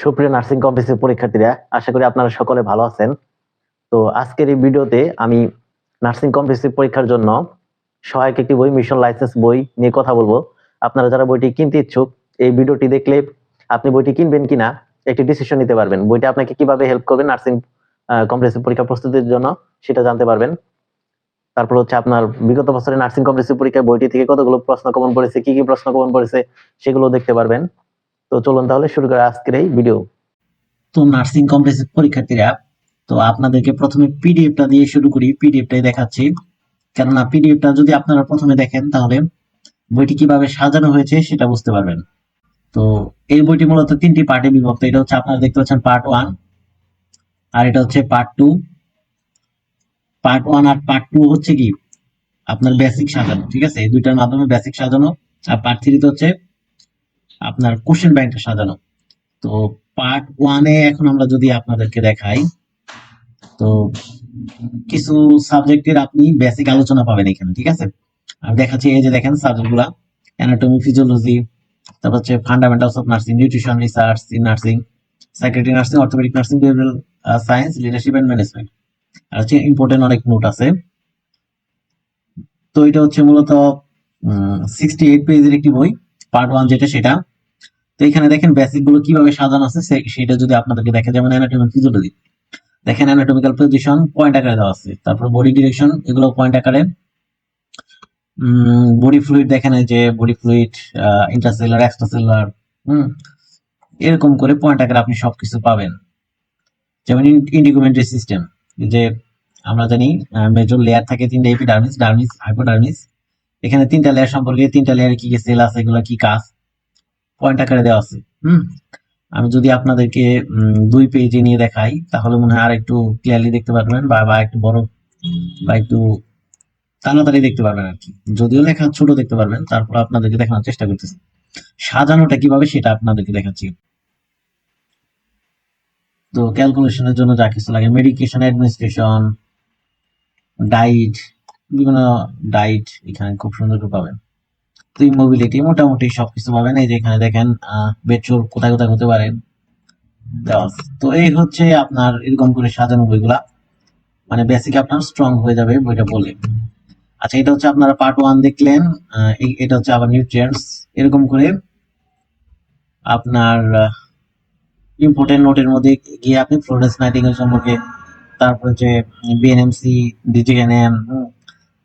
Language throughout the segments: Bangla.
সুপ্রিয় নার্সিং কমপ্লেক্সের পরীক্ষার্থীরা, আশা করি আপনারা সকলে ভালো আছেন। তো আজকের এই ভিডিওতে আমি নার্সিং কমপ্লেক্সের পরীক্ষার জন্য সহায়ক একটি বই, মিশন লাইসেন্স বই নিয়ে কথা বলব। আপনারা যারা বইটি কিনতে ইচ্ছুক, এই ভিডিওটি দেখলে আপনি বইটি কিনবেন কিনা একটি ডিসিশন নিতে পারবেন। বইটা আপনাকে কীভাবে হেল্প করবে নার্সিং কমপ্লেক্সের পরীক্ষা প্রস্তুতির জন্য সেটা জানতে পারবেন। তারপর হচ্ছে আপনার বিগত বছরে নার্সিং কমপ্লেক্সের পরীক্ষায় বইটি থেকে কতগুলো প্রশ্ন কমন পড়েছে, কি কি প্রশ্ন কমন পড়েছে সেগুলো দেখতে পারবেন। তো চলুন তাহলে শুরু করে আজকের এই ভিডিও তো নার্সিং কমপ্লেক্সের পরীক্ষার্থীরা, তো আপনাদেরকে প্রথমে পিডিএফটা দিয়ে শুরু করি। পিডিএফটাই দেখাচ্ছি। কেননা পিডিএফটা যদি আপনারা প্রথমে দেখেন, তাহলে বইটি কীভাবে সাজানো হয়েছে সেটা বুঝতে পারবেন। তো এই বইটি মূলত তিনটি পার্টে বিভক্ত। এটা হচ্ছে আপনারা দেখতে পাচ্ছেন পার্ট ওয়ান আর এটা হচ্ছে পার্ট টু পার্ট ওয়ান আর পার্ট টু হচ্ছে কি? আপনার বেসিক সাজানো, ঠিক আছে? এই দুইটার মাধ্যমে বেসিক সাজানো। আর পার্ট থ্রিতে হচ্ছে আপনার কোশ্চেন ব্যাংকটা সাজানো। তো পার্ট ওয়ানে এখন আমরা যদি আপনাদেরকে দেখাই, তো কিছু সাবজেক্টের আপনি বেসিক আলোচনা পাবেন এখানে, ঠিক আছে? আর দেখাচ্ছি এই যে দেখেন সাবজেক্টগুলা অ্যানাটমি ফিজিওলজি তারপর হচ্ছে fundamentals of nursing nutrition research in nursing psychiatry nursing orthopaedic nursing science leadership and management আর হচ্ছে ইম্পর্টেন্ট অনেক নোট আছে। তো এটা হচ্ছে মূলত সিক্সটি এইট পেজের একটি বই পার্ট ওয়ান যেটা সেটা। তো এখানে দেখেন বেসিকগুলো কীভাবে সাজানো আছে সেটা যদি আপনাদেরকে দেখে যেমন অ্যানাটমি ফিজিওলজি দেখেন অ্যানাটমিক্যাল পজিশন পয়েন্ট আকারে দেওয়া আছে, তারপর বডি ডিরেকশন এগুলো পয়েন্ট আকারে। বডি ফ্লুইড দেখেন যে বডি ফ্লুইড ইন্টারসেলার এক্সট্রাসেলার হুম, এরকম করে পয়েন্ট আকারে আপনি সবকিছু পাবেন। যেমন ইন্ডিকুমেন্টারি সিস্টেম যে আমরা জানি মেজর লেয়ার থাকে তিনটা এপিডার্মিস ডার্মিস হাইপোডার্মিস এখানে তিনটা লেয়ার সম্পর্কে তিনটা লেয়ারে কি কি সেল আছে, এগুলো কি কাজ? পয়েন্ট আকারে দেওয়া আছে। হুম। আমি যদি আপনাদেরকে দুই পেজে নিয়ে দেখাই তাহলে মনে হয় আর একটু ক্লিয়ারলি দেখতে পারবেন বা বা একটু বড় বা একটু তাড়াতাড়ি দেখতে পারবেন আর কি। যদিও লেখা ছোট দেখতে পারবেন তারপর আপনাদেরকে দেখানোর চেষ্টা করতেছি। সাজানোটা কীভাবে সেটা আপনাদেরকে দেখাচ্ছি। তো ক্যালকুলেশনের জন্য যা কিছু লাগে মেডিকেশন অ্যাডমিনিস্ট্রেশন ডাইট বিভিন্ন ডাইট এখানে খুব সুন্দর করে পাবেন। তো মোবিলিটি মোটামুটি সবকিছু পাবেন। এই যে এখানে দেখেন বেচুর কোথায় কোথায় হতে পারে। তো এই হচ্ছে আপনার এরকম করে সাজানো বইগুলা। মানে বেসিক আপনার স্ট্রং হয়ে যাবে বইটা বলে আচ্ছা এটা হচ্ছে আপনারা পার্ট ওয়ান দেখলেন। এটা হচ্ছে আবার নিউট্রিয়েন্টস এরকম করে আপনার ইম্পর্টেন্ট নোটের মধ্যে গিয়ে আপনি ফ্লোরেন্স নাইটিং এর সম্পর্কে, তারপর যে বিএনএমসি ডিজিএনএম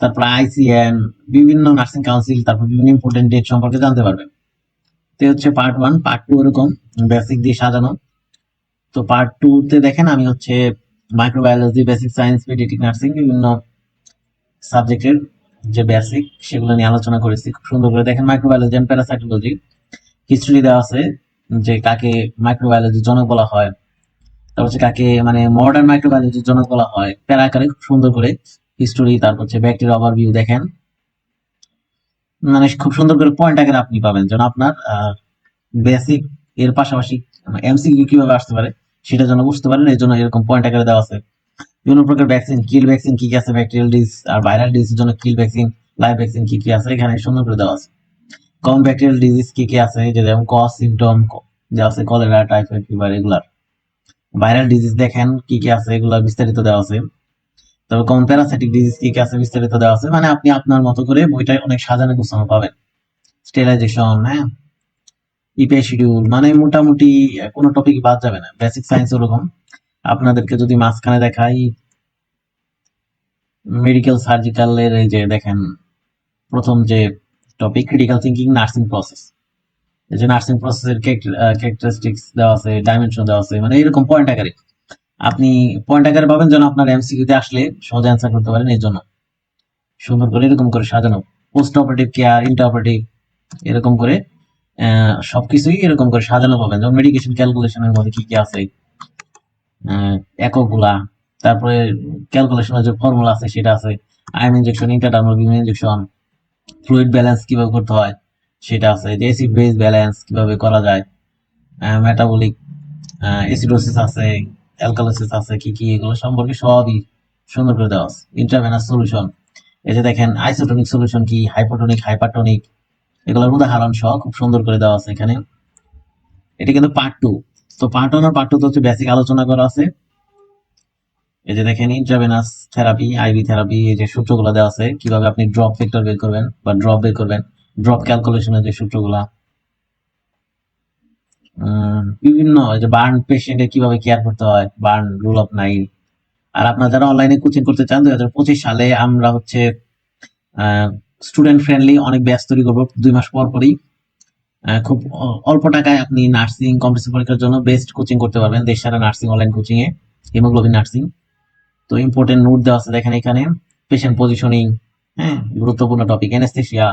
তারপর আইসিএন বিভিন্ন নার্সিং কাউন্সিল তারপর বিভিন্ন ইম্পর্টেন্ট ডেট সম্পর্কে জানতে পারবেন। তো হচ্ছে পার্ট ওয়ান পার্ট টু এরকম বেসিক দিয়ে সাজানো। তো পার্ট টু তে দেখেন আমি হচ্ছে microbiology basic science paediatric nursing বিভিন্ন সাবজেক্টের যে বেসিক সেগুলো নিয়ে আলোচনা করেছি। খুব সুন্দর করে দেখেন মাইক্রোবায়োলজি এন্ড প্যারাসাইটোলজি হিস্ট্রি দেওয়া আছে যে কাকে মাইক্রোবায়োলজির জনক বলা হয়। তারপর হচ্ছে কাকে মানে মডার্ন মাইক্রোবায়োলজির জনক বলা হয়। প্যারা আকারে খুব সুন্দর করে হিস্টোরি তারপর হচ্ছে ব্যাকটেরিয়া ওভারভিউ দেখেন। মানে খুব সুন্দর করে পয়েন্ট আকারে আপনি পাবেন যেন আপনার বেসিক এর পাশাপাশি এমসিকিউ কীভাবে আসতে পারে সেটা যেন বুঝতে পারেন এই জন্য এরকম পয়েন্ট আকারে দেওয়া আছে। বিভিন্ন প্রকার ভ্যাকসিন কিল ভ্যাকসিন কি কি আছে ব্যাকটেরিয়াল ডিস আর ভাইরাল ডিসের জন্য কিল ভ্যাকসিন লাইভ ভ্যাকসিন কি কি আছে, এখানে সুন্দর করে দেওয়া আছে। কমন ব্যাকটেরিয়াল ডিজিজ কি কি আছে যেমন কজ সিমটম যে আছে কলেরা টাইফয়েড ফিভার এগুলার। ভাইরাল ডিজিজ দেখেন কি কি আছে, এগুলা বিস্তারিত দেওয়া আছে। তবে প্যারাসাইটিক ডিজিজ কি কি আছে বিস্তারিত দেওয়া আছে মানে আপনি আপনার মতো করে বইটা অনেক সাজানো গোছানো পাবেন। স্টেলাইজেশন হ্যাঁ? ইপে শিডিউল মানে মোটামুটি কোনো টপিক বাদ যাবে না বেসিক সায়েন্স ওরকম। আপনাদেরকে যদি মাঝখানে দেখাই মেডিকেল সার্জিক্যাল এর যে দেখেন, প্রথম যে topic critical thinking nursing process এই যে নার্সিং প্রসেসের ক্যারেক্টারিস্টিক্স দেওয়া আছে ডাইমেনশন দেওয়া আছে মানে এরকম পয়েন্ট আকারে। আপনি পয়েন্ট আকারে পাবেন যেন আপনার এমসিকিউ তে আসলে সহজে অ্যান্সার করতে পারেন এই জন্য। সুন্দর করে এরকম করে সাজানো। Post operative care inter operative এরকম করে সবকিছুই এরকম করে সাজানো পাবেন। যেমন মেডিকেশন ক্যালকুলেশনের মধ্যে কি কি আছে এককগুলা, তারপরে ক্যালকুলেশনের যে ফর্মুলা আছে সেটা আছে IM injection intradermal injection fluid balance কীভাবে করতে হয় সেটা আছে, যে অ্যাসিড বেস ব্যালেন্স কীভাবে করা যায় মেটাবলিক অ্যাসিডোসিস আছে অ্যালকালোসিস আছে, কি কি, এগুলো সম্পর্কে সবই সুন্দর করে দেওয়া আছে। ইন্টারভেনাস সলিউশন এই যে দেখেন আইসোটনিক সলিউশন কি? হাইপোটনিক হাইপারটনিক এগুলোর উদাহরণ সহ খুব সুন্দর করে দেওয়া আছে এখানে। এটা কিন্তু পার্ট টু তো পার্ট ওয়ান আর পার্ট টু তো হচ্ছে বেসিক আলোচনা করা আছে। এই যে দেখেন ইন্ট্রাভেনাস থেরাপি আইভি থেরাপি এই যে সূত্রগুলো দেওয়া আছে, কীভাবে আপনি ড্রপ ফ্যাক্টর বের করবেন বা ড্রপ বের করবেন ড্রপ ক্যালকুলেশনের যে সূত্রগুলা। বিভিন্ন বার্ন পেশেন্টে কীভাবে কেয়ার করতে হয় বার্ন রুল অফ নাইন আর আপনারা যারা অনলাইনে কোচিং করতে চান, দুই হাজার পঁচিশ সালে আমরা হচ্ছে স্টুডেন্ট ফ্রেন্ডলি অনেক ব্যাচ তৈরি করব, দুই মাস পর পরই। খুব অল্প টাকায় আপনি নার্সিং কম্পিটিশন পরীক্ষার জন্য বেস্ট কোচিং করতে পারবেন দেশ সারা নার্সিং অনলাইন কোচিং এ হিমোগ্লোবিন নার্সিং তো ইম্পর্টেন্ট নোট দেওয়া আছে, দেখেন এখানে পেশেন্ট পজিশনিং হ্যাঁ গুরুত্বপূর্ণ টপিক এনেস্থেশিয়া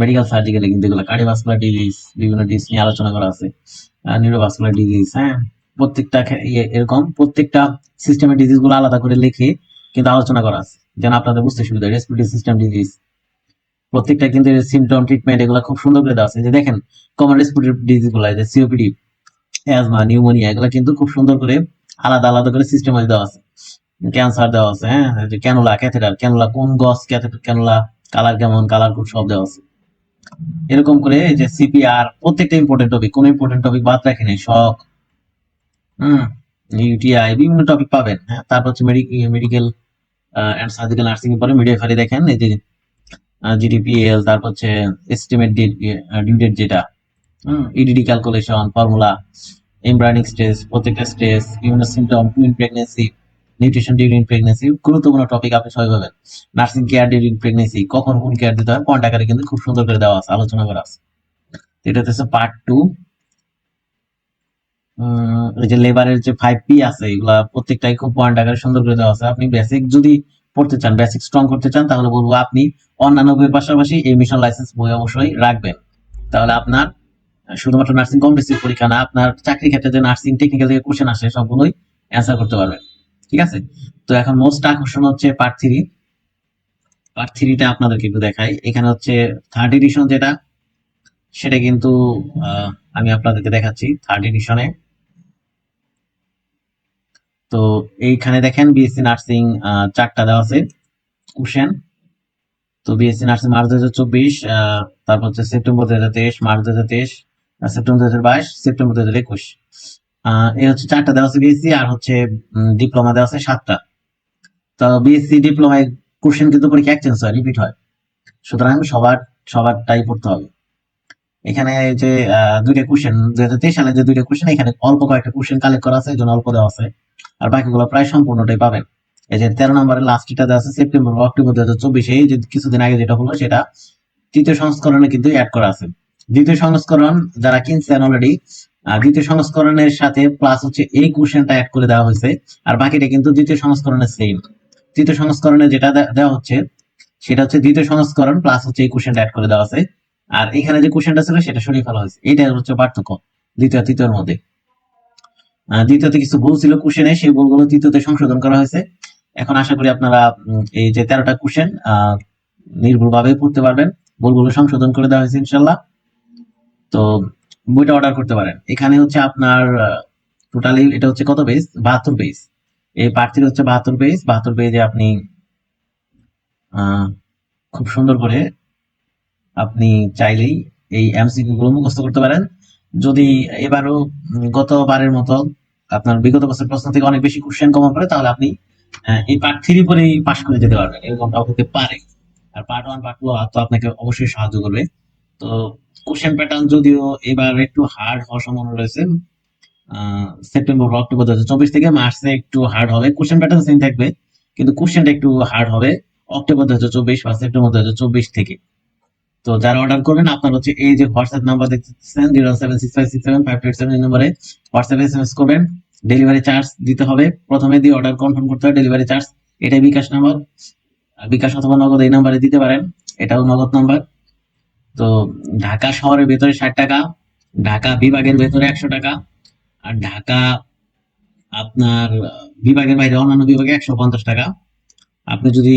মেডিকেল সার্জিক্যালে কিন্তু এগুলো কার্ডিওভাস্কুলার ডিজিজ বিভিন্ন ডিজিজ নিয়ে আলোচনা করা আছে। নিউরোভাস্কুলার ডিজিজ হ্যাঁ? প্রত্যেকটা ইয়ে- এরকম প্রত্যেকটা সিস্টেমের ডিজিজগুলো আলাদা করে লিখে কিন্তু আলোচনা করা আছে। যেন আপনাদের বুঝতে সুবিধা রেসপিরেটরি সিস্টেম ডিজিজ প্রত্যেকটা কিন্তু সিমটম ট্রিটমেন্ট এগুলো খুব সুন্দর করে দেওয়া আছে। যে দেখেন কমন রেসপিরেটরি ডিজিজগুলো যে সিওপিডি অ্যাজমা নিউমোনিয়া এগুলো কিন্তু খুব সুন্দর করে আলাদা আলাদা করে সিস্টেম দেওয়া আছে। ক্যান্সার দেওয়া আছে হ্যাঁ? ক্যানুলা ক্যাথেটার ক্যানুলা কোন গস ক্যাথেটার ক্যানুলা কালার কেমন কালার কোড সব দেওয়া আছে। এরকম করে এই যে সিপিআর প্রত্যেকটা ইম্পর্টেন্ট টপিক কোন ইম্পর্টেন্ট টপিক বাদ রাখেনি শক হুম ইউটিআই বিভিন্ন টপিক পাবেন হ্যাঁ? তারপর হচ্ছে মেডিকেল অ্যান্ড সার্জিক্যাল নার্সিং এর পরে মিডিয়া ফারি দেখেন, এই যে জিডিপিএল তারপর হচ্ছে এস্টিমেট ডিউ ডেট যেটা EDD calculation formula embryonic stage প্রত্যেকটা স্টেজ বিভিন্ন symptom pregnancy nutrition during pregnancy গুরুত্বপূর্ণ টপিক আপনি সবাই পাবেন নার্সিং কেয়ার ডিউরিং প্রেগনেন্সি কখন কোন কেয়ার দিতে হয় পয়েন্ট আকারে কিন্তু খুব সুন্দর করে দেওয়া আছে, আলোচনা করা আছে। এটা হচ্ছে পার্ট টু এই যে লেবারের যে ফাইভ পি আছে, এগুলা প্রত্যেকটাই খুব পয়েন্ট আকারে সুন্দর করে দেওয়া আছে। আপনি বেসিক যদি পড়তে চান বেসিক স্ট্রং করতে চান, তাহলে বলব আপনি অন্যান্য বইয়ের পাশাপাশি এই মিশন লাইসেন্স বই অবশ্যই রাখবেন। তাহলে আপনার শুধুমাত্র নার্সিং কম্পিটিটিভ পরীক্ষা না, আপনার চাকরি ক্ষেত্রে যে নার্সিং টেকনিক্যাল যে কোশ্চেন আসে, সবগুলোই অ্যান্সার করতে পারবেন। ঠিক আছে? তো এখন মোস্ট আকর্ষণ হচ্ছে পার্ট থ্রি পার্ট থ্রিটা আপনাদেরকে একটু দেখাই। এখানে হচ্ছে থার্ড এডিশন যেটা, সেটা কিন্তু আমি আপনাদেরকে দেখাচ্ছি থার্ড এডিশনে তো এইখানে দেখেন বিএসসি নার্সিং চারটা দেওয়া আছে। কোশ্চেন তো বিএসসি নার্সিং মার্চ দু হাজার চব্বিশ তারপর হচ্ছে সেপ্টেম্বর দু হাজার তেইশ, মার্চ দু হাজার তেইশ সেপ্টেম্বর দু হাজার বাইশ, সেপ্টেম্বর দু হাজার একুশ। এই হচ্ছে চারটা দেওয়া আছে বিএসসি আর হচ্ছে ডিপ্লোমা দেওয়া আছে সাতটা। তো বিএসসি ডিপ্লোমায় কোশ্চেন কিন্তু পরীক্ষা এক্সচেঞ্জ হয় রিপিট হয়। সুতরাং সবার, সবারটাই পড়তে হবে। এখানে যে দুইটা কোশ্চেন দুই হাজার তেইশ সালে যে দুইটা কোশ্চেন এখানে অল্প কয়েকটা কোশ্চেন কালেক্ট করা আছে, এই অল্প দেওয়া আছে। আর বাকিগুলো প্রায় সম্পূর্ণটাই পাবেন। এই যে তেরো নম্বরের লাস্টটা দেওয়া আছে সেপ্টেম্বর অক্টোবর দু হাজার চব্বিশে যে কিছুদিন আগে যেটা হলো, সেটা তৃতীয় সংস্করণে কিন্তু অ্যাড করা আছে। দ্বিতীয় সংস্করণ যারা কিনছেন অলরেডি দ্বিতীয় সংস্করণের সাথে প্লাস হচ্ছে এই কোশ্চেনটা অ্যাড করে দেওয়া হয়েছে। আর বাকিটা কিন্তু দ্বিতীয় সংস্করণের সেম তৃতীয় সংস্করণে যেটা দেওয়া হচ্ছে, সেটা হচ্ছে দ্বিতীয় সংস্করণ প্লাস হচ্ছে এই কোশ্চেনটা অ্যাড করে দেওয়া আছে। আর এখানে যে কোশ্চেনটা ছিল, সেটা সরিয়ে ফেলা হয়েছে। এইটা হচ্ছে পার্থক্য দ্বিতীয় তৃতীয়র মধ্যে। দ্বিতীয়তে কিছু ভুল ছিল কোশ্চেনে সেই ভুলগুলো তৃতীয়তে সংশোধন করা হয়েছে। এখন আশা করি আপনারা এই যে তেরোটা কোশ্চেন নির্ভুলভাবে পড়তে পারবেন। ভুলগুলো সংশোধন করে দেওয়া হয়েছে, ইনশাল্লাহ। তো বইটা অর্ডার করতে পারেন। এখানে হচ্ছে আপনার টোটালি এটা হচ্ছে কত পেজ বাহাত্তর পেজ এই প্রার্থীর হচ্ছে বাহাত্তর পেজ বাহাত্তর পেজে আপনি খুব সুন্দর করে আপনি চাইলেই এই এমসিকিউ গুলো মুখস্থ করতে পারেন। যদি এবারও গতবারের মতো আপনার বিগত বছর প্রশ্ন থেকে অনেক বেশি কোশ্চেন কমন করে তাহলে আপনি আহ, এই পার্ট থ্রি পরেই পাশ করে যেতে পারবেন। এরকমটাও হতে পারে। আর পার্ট ওয়ান পার্ট টু তো আপনাকে অবশ্যই সাহায্য করবে। তো কোশ্চেন প্যাটার্ন যদিও এবার একটু হার্ড হওয়ার সম্ভাবনা রয়েছে সেপ্টেম্বর বা অক্টোবর দু চব্বিশ থেকে মার্চে একটু হার্ড হবে। কোশ্চেন প্যাটার্ন সেম থাকবে, কিন্তু কোশ্চেনটা একটু হার্ড হবে অক্টোবর দু চব্বিশ বা সেপ্টেম্বর দু চব্বিশ থেকে। তো যারা অর্ডার করবেন, আপনার হচ্ছে এই যে হোয়াটসঅ্যাপ নাম্বার দেখতেছেন zero seven six five six seven five eight seven নম্বরে হোয়াটসঅ্যাপে এস এম এস করবেন। ডেলিভারি চার্জ দিতে হবে। প্রথমে দিয়ে অর্ডার কনফার্ম করতে হবে ডেলিভারি চার্জ এটাই বিকাশ নাম্বার বিকাশ অথবা নগদ এই নাম্বারে দিতে পারেন, এটাও নগদ নাম্বার তো ঢাকা শহরের ভেতরে ষাট টাকা, ঢাকা বিভাগের ভেতরে একশো টাকা, আর ঢাকা আপনার বিভাগের বাইরে অন্যান্য বিভাগে একশো পঞ্চাশ টাকা। আপনি যদি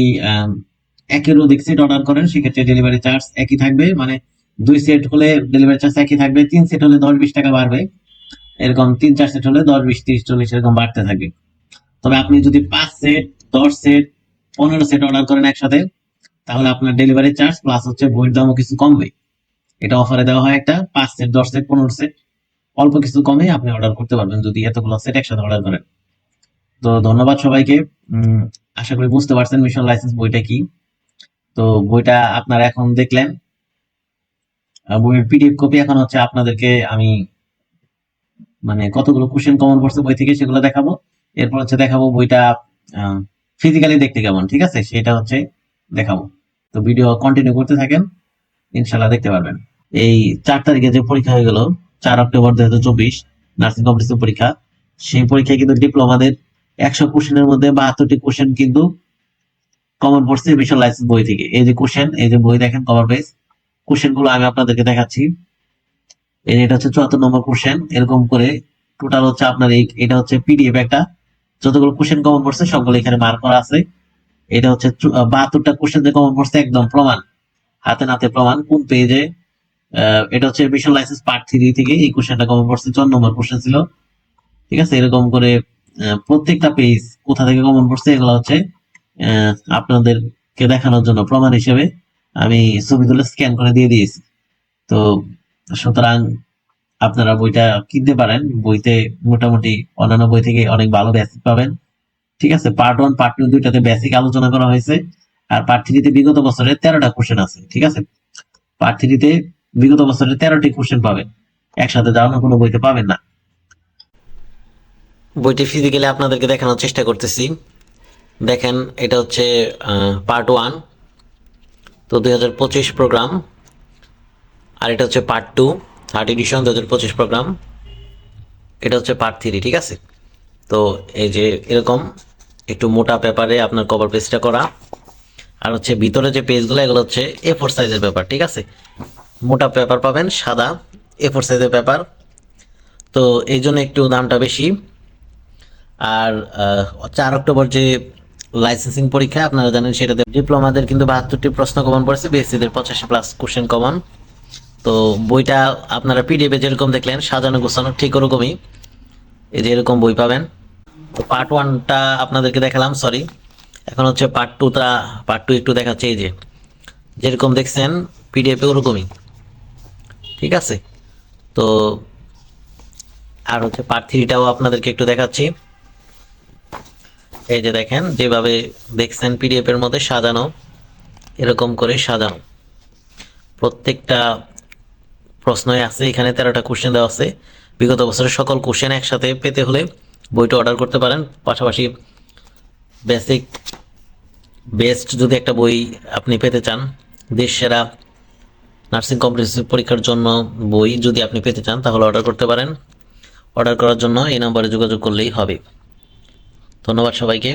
একের অধিক সেট অর্ডার করেন, সেক্ষেত্রে ডেলিভারি চার্জ একই থাকবে মানে দুই সেট হলে ডেলিভারি চার্জ একই থাকবে, তিন সেট হলে দশ বিশ টাকা বাড়বে। এরকম তিন, চার সেট হলে দশ বিশ, তিরিশ, চল্লিশ এরকম বাড়তে থাকবে। তবে আপনি যদি পাঁচ সেট দশ সেট পনেরো সেট অর্ডার করেন একসাথে তাহলে আপনার ডেলিভারি চার্জ প্লাস হচ্ছে বইয়ের দামও কিছু কমবে। এটা অফারে দেওয়া হয় একটা, পাঁচ সেট দশ সেট পনেরো সেট অল্প কিছু কমে আপনি অর্ডার করতে পারবেন যদি এতগুলো সেট একসাথে অর্ডার করেন। তো ধন্যবাদ সবাইকে। আশা করি বুঝতে পারছেন মিশন লাইসেন্স বইটা কি। তো বইটা আপনারা এখন দেখলেন। বইয়ের পিডিএফ কপি এখন হচ্ছে আপনাদেরকে আমি মানে কতগুলো কোশ্চেন কমন পড়ছে বই থেকে সেগুলো দেখাবো। এরপর হচ্ছে দেখাবো বইটা ফিজিক্যালি দেখতে কেমন, ঠিক আছে? সেটা হচ্ছে দেখাবো। তো ভিডিও কন্টিনিউ করতে থাকেন ইনশাল্লাহ দেখতে পারবেন। এই চার তারিখে যে পরীক্ষা হয়ে গেল, চার অক্টোবর দুই হাজার চব্বিশ নার্সিং কম্পিটিশন পরীক্ষা, সেই পরীক্ষায় কিন্তু ডিপ্লোমাদের একশো কোশ্চেনের মধ্যে বাহাত্তরটি কোশ্চেন কিন্তু কমন পড়ছে মিশন লাইসেন্স বই থেকে। এই যে কোশ্চেন, এই যে বই দেখেন কভার পেজ কোশ্চেনগুলো আমি আপনাদেরকে দেখাচ্ছি। এই এটা হচ্ছে চুয়াত্তর নম্বর কোশ্চেন, এরকম করে টোটাল হচ্ছে আপনার এই এটা হচ্ছে পিডিএফ একটা। যতগুলো কোশ্চেন কমন পড়ছে, সবগুলো এখানে মার্ক করা আছে। এটা হচ্ছে বাহাত্তরটা কোশ্চেন যে কমন পড়ছে, একদম প্রমাণ। হাতে নাতে প্রমাণ, কোন পেজে এটা হচ্ছে মিশন লাইসেন্স পার্ট থ্রি থেকে এই কোশ্চেনটা কমন পড়ছে, চুয়ান্ন নম্বর কোশ্চেন ছিল। ঠিক আছে? এরকম করে প্রত্যেকটা পেজ কোথা থেকে কমন পড়ছে, এগুলো হচ্ছে আপনাদেরকে দেখানোর জন্য প্রমাণ হিসেবে আমি ছবি তুলে স্ক্যান করে দিয়ে দিয়েছি। তো সুতরাং আপনারা বইটা কিনতে পারেন। বইতে মোটামুটি অন্যান্য বই থেকে অনেক ভালো বেসিক পাবেন। ঠিক আছে? পার্ট ওয়ান পার্ট টু দুইটাতে বেসিক আলোচনা করা হয়েছে। আর পার্ট থ্রিতে বিগত বছরের তেরোটা কোশ্চেন আছে, ঠিক আছে? পার্ট থ্রিতে বিগত বছরের তেরোটি কোশ্চেন পাবেন একসাথে অন্য কোনো বইতে পাবেন না। বইটি ফিজিক্যালি আপনাদেরকে দেখানোর চেষ্টা করতেছি। দেখেন, এটা হচ্ছে পার্ট ওয়ান তো দুই হাজার পঁচিশ প্রোগ্রাম আর এটা হচ্ছে পার্ট টু থার্ড এডিশন দু হাজার পঁচিশ প্রোগ্রাম এটা হচ্ছে পার্ট থ্রি ঠিক আছে? তো এই যে এরকম একটু মোটা পেপারে আপনার কভার পেজটা করা। আর হচ্ছে ভিতরে যে পেজগুলো এগুলো হচ্ছে এ ফোর সাইজের পেপার ঠিক আছে? মোটা পেপার পাবেন, সাদা এ ফোর সাইজের পেপার তো এই জন্য একটু দামটা বেশি। আর চার অক্টোবর যে লাইসেন্সিং পরীক্ষা, আপনারা জানেন সেটাতে ডিপ্লোমাদের কিন্তু বাহাত্তরটি প্রশ্ন কমন পড়েছে বিএসসিদের পঁচাশি প্লাস কোশ্চেন কমন তো বইটা আপনারা পিডিএফে যেরকম দেখলেন, সাজানো গোছানো ঠিক ওরকমই। এই যে এরকম বই পাবেন। তো পার্ট ওয়ানটা আপনাদেরকে দেখালাম সরি এখন হচ্ছে পার্ট টুটা পার্ট টু একটু দেখাচ্ছে, এই যে। যেরকম দেখছেন পিডিএফে ওরকমই। ঠিক আছে? তো আর হচ্ছে পার্ট থ্রিটাও আপনাদেরকে একটু দেখাচ্ছি। এই যে দেখেন, যেভাবে দেখছেন পিডিএফ এর মধ্যে সাজানো, এরকম করে সাজানো। প্রত্যেকটা প্রশ্নই আছে, এখানে তেরোটা কোশ্চেন দেওয়া আছে। বিগত বছরের সকল কোশ্চেন একসাথে পেতে হলে বইটা অর্ডার করতে পারেন। পাশাপাশি বেসিক বেস্ট যদি একটা বই আপনি পেতে চান দেশ সেরা নার্সিং কম্পিটিটিভ পরীক্ষার জন্য বই যদি আপনি পেতে চান, তাহলে অর্ডার করতে পারেন। অর্ডার করার জন্য এই নম্বরে যোগাযোগ করলেই হবে। ধন্যবাদ সবাইকে।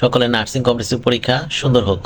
সকলে নার্সিং কম্পিটিটিভ পরীক্ষা সুন্দর হোক।